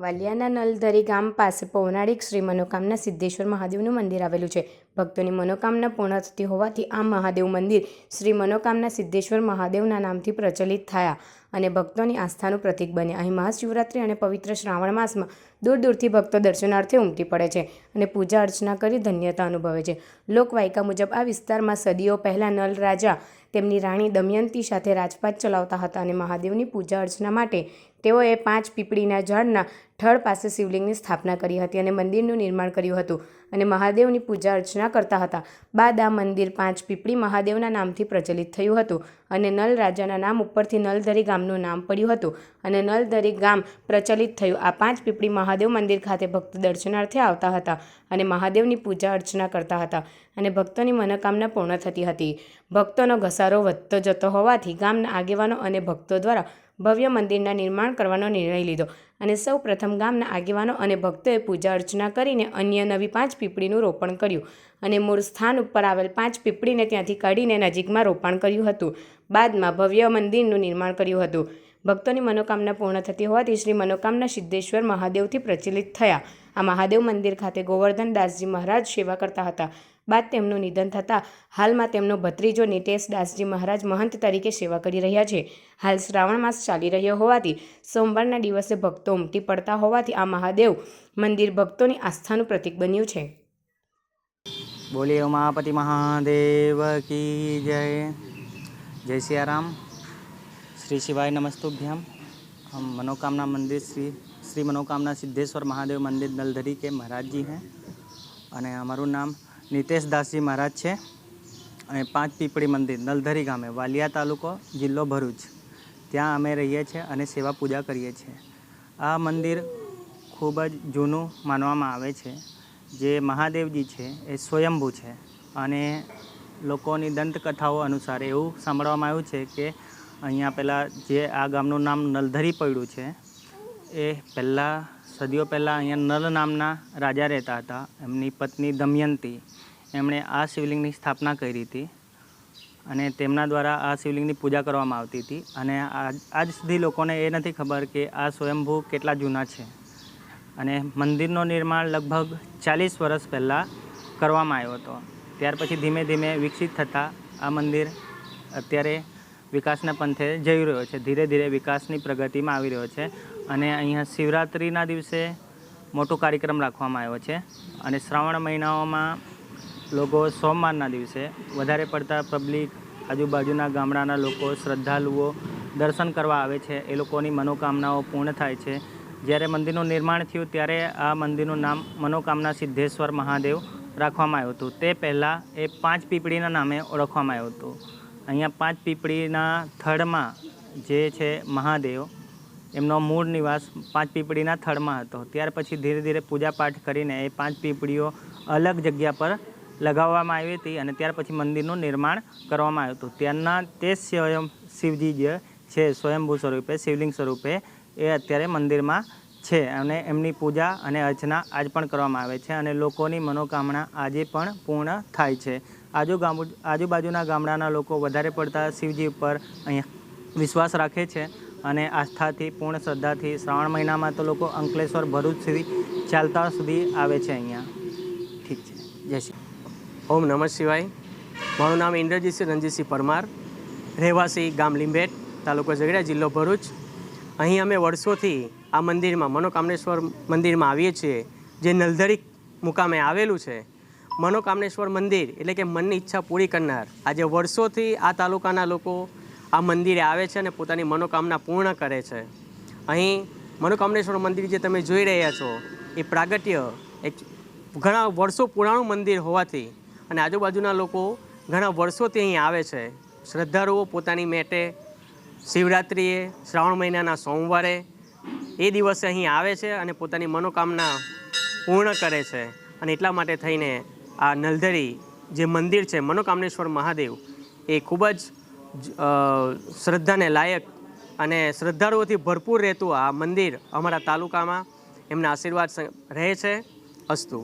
વાલિયાના નલધરી ગામ પાસે પૌરાણિક શ્રી મનોકામના સિદ્ધેશ્વર મહાદેવનું મંદિર આવેલું છે. ભક્તોની મનોકામના પૂર્ણ થતી હોવાથી આ મહાદેવ મંદિર શ્રી મનોકામના સિદ્ધેશ્વર મહાદેવના નામથી પ્રચલિત થયા અને ભક્તોની આસ્થાનું પ્રતીક બન્યા. અહીં મહાશિવરાત્રિ અને પવિત્ર શ્રાવણ માસમાં દૂર દૂરથી ભક્તો દર્શનાર્થે ઉમટી પડે છે અને પૂજા અર્ચના કરી ધન્યતા અનુભવે છે. લોકવાયકા મુજબ આ વિસ્તારમાં સદીઓ પહેલાં નલ રાજા, તેમની રાણી દમયંતી સાથે રાજપાટ ચલાવતા હતા અને મહાદેવની પૂજા અર્ચના માટે તેઓએ પાંચ પીપળીના ઝાડના થડ પાસે શિવલિંગની સ્થાપના કરી હતી અને મંદિરનું નિર્માણ કર્યું હતું અને મહાદેવની પૂજા અર્ચના કરતા હતા. બાદ આ મંદિર પાંચ પીપળી મહાદેવના નામથી પ્રચલિત થયું હતું અને નલ રાજાના નામ ઉપરથી નલધરી ગામનું નામ પડ્યું હતું અને નલધરી ગામ પ્રચલિત થયું. આ પાંચ પીપળી મહાદેવ મંદિર ખાતે ભક્ત દર્શનાર્થે આવતા હતા અને મહાદેવની પૂજા અર્ચના કરતા હતા અને ભક્તોની મનોકામના પૂર્ણ થતી હતી. ભક્તોનો ઘસારો વધતો જતો હોવાથી ગામના આગેવાનો અને ભક્તો દ્વારા ભવ્ય મંદિરના નિર્માણ કરવાનો નિર્ણય લીધો અને સૌ પ્રથમ ગામના આગેવાનો અને ભક્તોએ પૂજા અર્ચના કરીને અન્ય નવી પાંચ પીપળીનું રોપણ કર્યું અને મૂળ સ્થાન ઉપર આવેલ પાંચ પીપળીને ત્યાંથી કાઢીને નજીકમાં રોપણ કર્યું હતું. બાદમાં ભવ્ય મંદિરનું નિર્માણ કર્યું હતું. ભક્તોની મનોકામના પૂર્ણ થતી હોવાથી શ્રી મનોકામના સિદ્ધેશ્વર મહાદેવથી પ્રચલિત થયા. આ મહાદેવ મંદિર ખાતે ગોવર્ધન દાસજી મહારાજ સેવા કરતા હતા. બાદ તેમનું નિધન થતાં હાલમાં તેમનો ભત્રીજો નિતેશ દાસજી મહારાજ મહંત તરીકે સેવા કરી રહ્યા છે હાલ શ્રાવણ માસ ચાલી રહ્યો હોવાથી સોમવારના દિવસે ભક્તો ઉમટી પડતા હોવાથી આ મહાદેવ મંદિર ભક્તોની આસ્થાનું પ્રતીક બન્યું છે બોલીએ ઉમાપતિ મહાદેવ કી જય જય સિયારામ શ્રી શિવાય નમસ્તુભ્યમ हम मनोकामना मंदिर श्री श्री मनोकामना सिद्धेश्वर महादेव मंदिर नलधरी के महाराज जी हैं અને અમારું નામ નિતેશ દાસજી મહારાજ છે અને પાંચ પીપળી મંદિર, નલધરી ગામે, વાલિયા તાલુકો, જિલ્લો ભરૂચ. ત્યાં અમે રહીએ છીએ અને સેવા પૂજા કરીએ છીએ. આ મંદિર ખૂબ જ જૂનું માનવામાં આવે છે. જે મહાદેવજી છે, એ સ્વયંભૂ છે અને લોકોની દંતકથાઓ અનુસાર એવું સાંભળવામાં આવ્યું છે કે અહીંયા પહેલાં જે આ ગામનું નામ નલધરી પડ્યું છે, એ પહેલાં સદીઓ પહેલાં અહીંયા નલ નામના રાજા રહેતા હતા. એમની પત્ની દમયંતી, એમણે આ શિવલિંગની સ્થાપના કરી હતી અને તેમના દ્વારા આ શિવલિંગની પૂજા કરવામાં આવતી હતી અને આજ સુધી લોકોને એ નથી ખબર કે આ સ્વયંભૂ કેટલા જૂના છે. અને મંદિરનું નિર્માણ લગભગ ચાલીસ વર્ષ પહેલાં કરવામાં આવ્યો હતો. ત્યાર પછી ધીમે ધીમે વિકસિત થતાં આ મંદિર અત્યારે વિકાસના પંથે જઈ રહ્યો છે. ધીરે ધીરે વિકાસની પ્રગતિમાં આવી રહ્યો છે અને અહીંયા શિવરાત્રિના દિવસે મોટો કાર્યક્રમ રાખવામાં આવ્યો છે અને શ્રાવણ મહિનાઓમાં લોકો સોમવારના દિવસે વધારે પડતા પબ્લિક આજુબાજુના ગામડાના લોકો, શ્રદ્ધાળુઓ દર્શન કરવા આવે છે. એ લોકોની મનોકામનાઓ પૂર્ણ થાય છે. જ્યારે મંદિરનું નિર્માણ થયું ત્યારે આ મંદિરનું નામ મનોકામના સિદ્ધેશ્વર મહાદેવ રાખવામાં આવ્યું હતું. તે પહેલાં એ પાંચ પીપળીના નામે ઓળખવામાં આવ્યું હતું. અહીંયા પાંચ પીપળીના થડમાં જે છે મહાદેવ, એમનો મૂળ નિવાસ પાંચ પીપળીના થડમાં હતો. ત્યાર પછી ધીરે ધીરે પૂજાપાઠ કરીને એ પાંચ પીપળીઓ અલગ જગ્યા પર લગાવવામાં આવી હતી અને ત્યાર પછી મંદિરનું નિર્માણ કરવામાં આવ્યું હતું. ત્યારના તે સ્વયં શિવજી જે છે, સ્વયંભૂ સ્વરૂપે, શિવલિંગ સ્વરૂપે એ અત્યારે મંદિરમાં છે અને એમની પૂજા અને અર્ચના આજ પણ કરવામાં આવે છે અને લોકોની મનોકામના આજે પણ પૂર્ણ થાય છે. આજુ આજુબાજુના ગામડાના લોકો વધારે પડતા શિવજી ઉપર અહીંયા વિશ્વાસ રાખે છે અને આસ્થાથી, પૂર્ણ શ્રદ્ધાથી શ્રાવણ મહિનામાં તો લોકો અંકલેશ્વર, ભરૂચ સુધી ચાલતા સુધી આવે છે અહીંયા. ઠીક છે. જય શ્રી ઓમ નમઃ શિવાય. મારું નામ ઇન્દ્રજીતસિંહ રણજીતસિંહ પરમાર. રહેવાસી ગામ લીંબેટ તાલુકો ઝઘડા જિલ્લો ભરૂચ. અહીં અમે વર્ષોથી આ મંદિરમાં, મનોકામનેશ્વર મંદિરમાં આવીએ છીએ. જે નલધરી મુકામે આવેલું છે. મનોકામનેશ્વર મંદિર એટલે કે મનની ઈચ્છા પૂરી કરનાર. આજે વર્ષોથી આ તાલુકાના લોકો આ મંદિરે આવે છે અને પોતાની મનોકામના પૂર્ણ કરે છે. અહીં મનોકામનેશ્વર મંદિર જે તમે જોઈ રહ્યા છો, એ પ્રાગટ્ય એક ઘણા વર્ષો પુરાણું મંદિર હોવાથી અને આજુબાજુના લોકો ઘણા વર્ષોથી અહીં આવે છે. શ્રદ્ધાળુઓ પોતાની મેટે શિવરાત્રિએ, શ્રાવણ મહિનાના સોમવારે એ દિવસે અહીં આવે છે અને પોતાની મનોકામના પૂર્ણ કરે છે અને એટલા માટે થઈને આ નલધરી જે મંદિર છે, મનોકામનેશ્વર મહાદેવ, એ ખૂબ જ શ્રદ્ધાને લાયક અને શ્રદ્ધાળુઓથી ભરપૂર રહેતું આ મંદિર અમારા તાલુકામાં એમના આશીર્વાદ રહે છે. અસ્તુ.